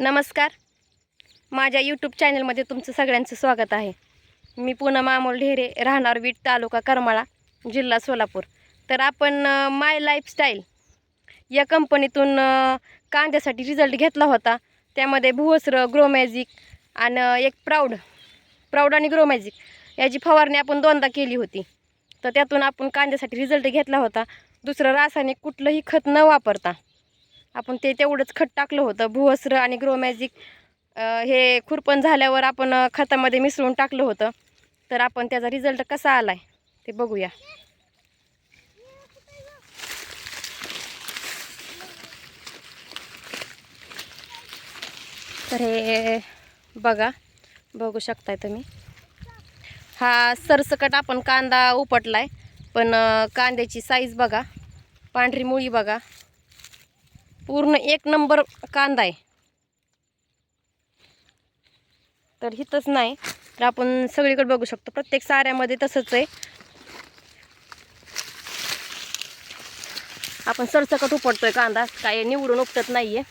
नमस्कार. माझ्या यूट्यूब चॅनलमध्ये तुमचं सगळ्यांचं स्वागत आहे. मी पूनम अमोल ढेरे राहणार वीट तालुका करमाळा जिल्हा सोलापूर. तर आपण माय लाईफस्टाईल या कंपनीतून कांद्यासाठी रिझल्ट घेतला होता. त्यामध्ये भुवस्र ग्रोमॅजिक आणि एक प्राऊड प्राऊड आणि ग्रोमॅजिक याची फवारणी आपण दोनदा केली होती. तर त्यातून आपण कांद्यासाठी रिझल्ट घेतला होता. दुसरं रासायनिक कुठलंही खत न वापरता. आपण ते तेवढंच खत टाकलं होतं. भुवस्र आणि ग्रोमॅजिक हे खुरपण झाल्यावर आपण खतामध्ये मिसळून टाकलं होतं. तर आपण त्याचा रिझल्ट कसा आला आहे ते बघूया. तर हे बघा बघू शकताय तुम्ही. हा सरसकट आपण कांदा उपटला आहे पण कांद्याची साईज बघा पांढरी मुळी बघा. पूर्ण एक नंबर कांदा आहे. तर हिथंच नाही. तर आपण सगळीकडे बघू शकतो. प्रत्येक साऱ्यामध्ये तसंच आहे. आपण सरसकट उपटतोय कांदा. काय निवडून उपटत नाहीये.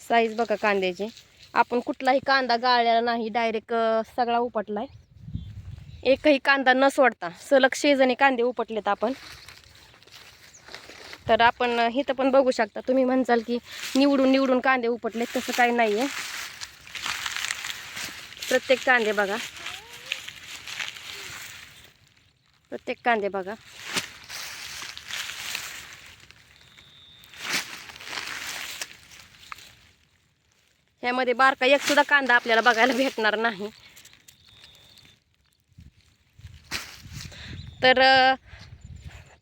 साईज बघा कांद्याची. आपण कुठलाही कांदा गाळलेला नाही. डायरेक्ट सगळा उपटलाय. एकही कांदा न सोडता सलग शेजणी कांदे उपटलेत आपण. तर आपण इथं पण बघू शकता तुम्ही म्हणसाल की निवडून निवडून कांदे उपटलेत तसं काही नाही आहे प्रत्येक कांदे बघा. प्रत्येक कांदे बघा. ह्यामध्ये बारका एक सुद्धा कांदा आपल्याला बघायला भेटणार नाही. तर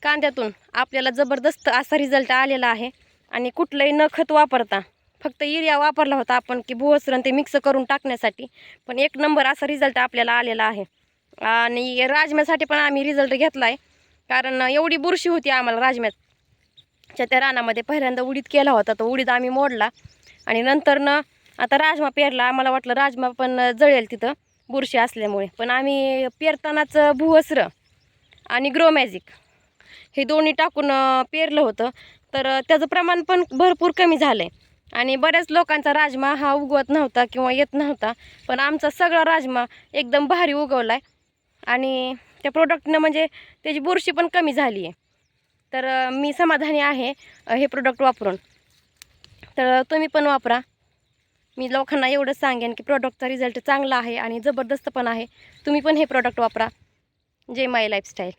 कांद्यातून आपल्याला जबरदस्त असा रिझल्ट आलेला आहे. आणि कुठलंही न खत वापरता फक्त युरिया वापरला होता आपण की भुवसरण ते मिक्स करून टाकण्यासाठी पण एक नंबर असा रिझल्ट आपल्याला आलेला आहे. आणि राजम्यासाठी पण आम्ही रिझल्ट घेतला आहे कारण एवढी बुरशी होती आम्हाला राजम्याच्या त्या रानामध्ये पहिल्यांदा उडीद केला होता तो उडीद आम्ही मोडला. आणि नंतरनं आता राजमा पेरला. आम्हाला वाटलं राजमा पण जळेल तिथं बुरशी असल्यामुळे. पण आम्ही पेरतानाच भुवसरं आणि ग्रो मॅजिक. हे दोन्ही टाकून पेरलं होतं. तर त्याचं प्रमाण पण भरपूर कमी झालं आहे आणि बऱ्याच लोकांचा राजमा हा उगवत नव्हता किंवा येत नव्हता. पण आमचा सगळा राजमा एकदम भारी उगवला आहे आणि त्या प्रोडक्टनं म्हणजे त्याची बुरशी पण कमी झाली आहे तर मी समाधानी आहे हे प्रोडक्ट वापरून. तर तुम्ही पण वापरा. मी लोकांना एवढंच सांगेन की प्रॉडक्टचा रिझल्ट चांगला आहे आणि जबरदस्त पण आहे. तुम्ही पण हे प्रॉडक्ट वापरा. जय माय लाईफस्टाईल.